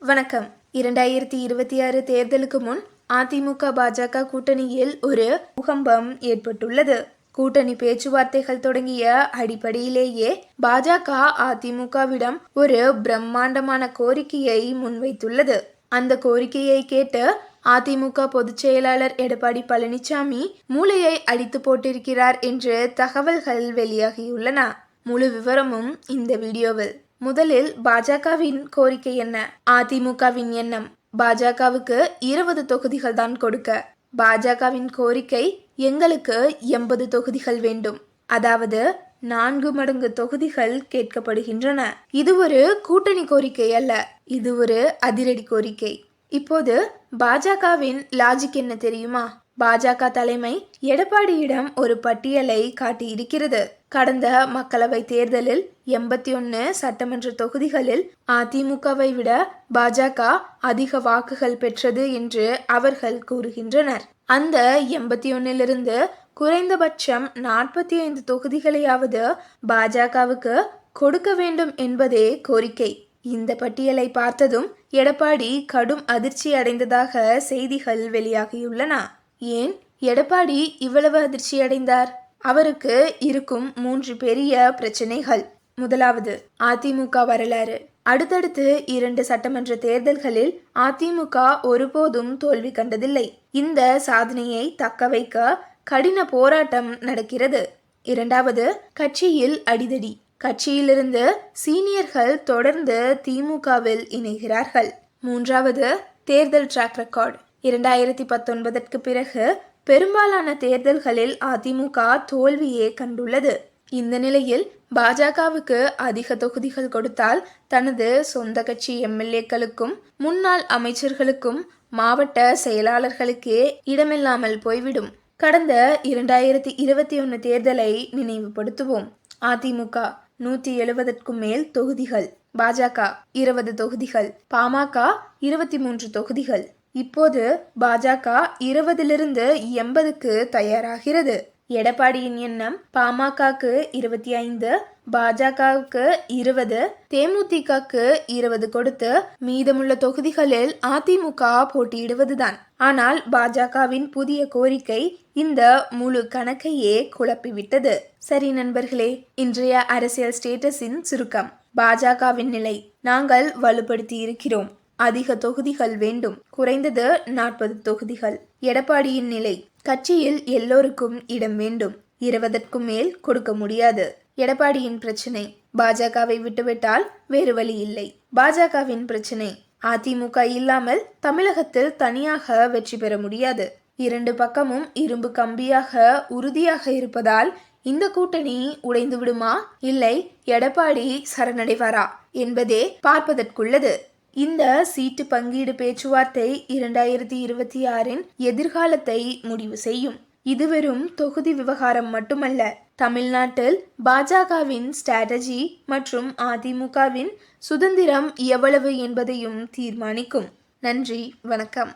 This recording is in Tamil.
வணக்கம். இரண்டாயிரத்தி இருபத்தி ஆறு தேர்தலுக்கு முன் அதிமுக பாஜக கூட்டணியில் ஒரு பூகம்பம் ஏற்பட்டுள்ளது. கூட்டணி பேச்சுவார்த்தைகள் தொடங்கிய அடிப்படையிலேயே பாஜக அதிமுகவிடம் ஒரு பிரம்மாண்டமான கோரிக்கையை முன்வைத்துள்ளது. அந்த கோரிக்கையை கேட்டு அதிமுக பொதுச் செயலாளர் எடப்பாடி பழனிசாமி மூளையை அடித்து போட்டிருக்கிறார் என்று தகவல்கள் வெளியாகியுள்ளன. முழு விவரமும் இந்த வீடியோவில். முதலில் பாஜகவின் கோரிக்கை என்ன? அதிமுகவின் எண்ணம். பாஜகவுக்கு இருபது தொகுதிகள் தான் கொடுக்க. பாஜகவின் கோரிக்கை எங்களுக்கு எண்பது தொகுதிகள் வேண்டும். அதாவது நான்கு மடங்கு தொகுதிகள் கேட்கப்படுகின்றன. இது ஒரு கூட்டணி கோரிக்கை அல்ல. இது ஒரு அதிரடி கோரிக்கை. இப்போது பாஜகவின் லாஜிக் என்ன தெரியுமா? பாஜக தலைமை எடப்பாடியிடம் ஒரு பட்டியலை காட்டியிருக்கிறது கடந்த மக்களவை தேர்தலில் எண்பத்தி ஒன்று சட்டமன்ற தொகுதிகளில் அதிமுகவை விட பாஜக அதிக வாக்குகள் பெற்றது என்று அவர்கள் கூறுகின்றனர். அந்த எண்பத்தி ஒன்னிலிருந்து குறைந்தபட்சம் நாற்பத்தி ஐந்து தொகுதிகளையாவது பாஜகவுக்கு கொடுக்க வேண்டும் என்பதே கோரிக்கை. இந்த பட்டியலை பார்த்ததும் எடப்பாடி கடும் அதிர்ச்சி அடைந்ததாக செய்திகள் வெளியாகியுள்ளன. ஏன் எடப்பாடி இவ்வளவு அதிர்ச்சியடைந்தார்? அவருக்கு இருக்கும் மூன்று பெரிய பிரச்சனைகள். முதலாவது அதிமுக வரலாறு. அடுத்தடுத்து இரண்டு சட்டமன்ற தேர்தல்களில் அதிமுக ஒருபோதும் தோல்வி கண்டதில்லை. இந்த சாதனையை தக்க வைக்க கடின போராட்டம் நடக்கிறது. இரண்டாவது கட்சியில் அடிதடி. கட்சியிலிருந்து சீனியர்கள் தொடர்ந்து திமுகவில் இணைகிறார்கள். மூன்றாவது தேர்தல் ட்ராக் ரெக்கார்டு இரண்டாயிரத்தி பத்தொன்பதற்கு பிறகு பெரும்பாலான தேர்தல்களில் அதிமுக தோல்வியே கண்டுள்ளது. இந்த நிலையில் பாஜகவுக்கு அதிக தொகுதிகள் கொடுத்தால் தனது சொந்த கட்சி எம்எல்ஏக்களுக்கும் முன்னாள் அமைச்சர்களுக்கும் மாவட்ட செயலாளர்களுக்கே இடமில்லாமல் போய்விடும். கடந்த இரண்டாயிரத்தி இருபத்தி ஒன்று தேர்தலை நினைவுபடுத்துவோம். அதிமுக நூற்றி எழுபதற்கும் மேல் தொகுதிகள் பாஜக இருபது தொகுதிகள் பாமக இருபத்தி மூன்று தொகுதிகள். இப்போது பாஜக இருபதிலிருந்து எண்பதுக்கு தயாராகிறது. எடப்பாடியின் எண்ணம் பாமகக்கு இருபத்தி ஐந்து பாஜகவுக்கு இருபது தேமுதிகக்கு இருபது கொடுத்து மீதமுள்ள தொகுதிகளில் அதிமுக போட்டியிடுவதுதான். ஆனால் பாஜகவின் புதிய கோரிக்கை இந்த முழு கணக்கையே குழப்பிவிட்டது. சரி நண்பர்களே இன்றைய அரசியல் ஸ்டேட்டஸின் சுருக்கம். பாஜகவின் நிலை நாங்கள் வலுப்படுத்தி இருக்கிறோம் அதிக தொகுதிகள் வேண்டும். குறைந்தது நாற்பது தொகுதிகள். எடப்பாடியின் நிலை கட்சியில் எல்லோருக்கும் இடம் வேண்டும். இருபதற்கும் மேல் கொடுக்க முடியாது. எடப்பாடியின் பிரச்சனை பாஜகவை விட்டுவிட்டால் வேறு வழி இல்லை. பாஜகவின் பிரச்சனை அதிமுக இல்லாமல் தமிழகத்தில் தனியாக வெற்றி பெற முடியாது. இரண்டு பக்கமும் இரும்பு கம்பியாக உறுதியாக இருப்பதால் இந்த கூட்டணி உடைந்து விடுமா இல்லை எடப்பாடி சரணடைவாரா? என்பதே பார்ப்பதற்குள்ளது. இந்த சீட்டு பங்கீடு பேச்சுவார்த்தை இரண்டாயிரத்தி இருபத்தி ஆறின் எதிர்காலத்தை முடிவு செய்யும். இது வெறும் தொகுதி விவகாரம் மட்டுமல்ல. தமிழ்நாட்டில் பாஜகவின் ஸ்ட்ராட்டஜி மற்றும் அதிமுகவின் சுதந்திரம் எவ்வளவு என்பதையும் தீர்மானிக்கும். நன்றி வணக்கம்.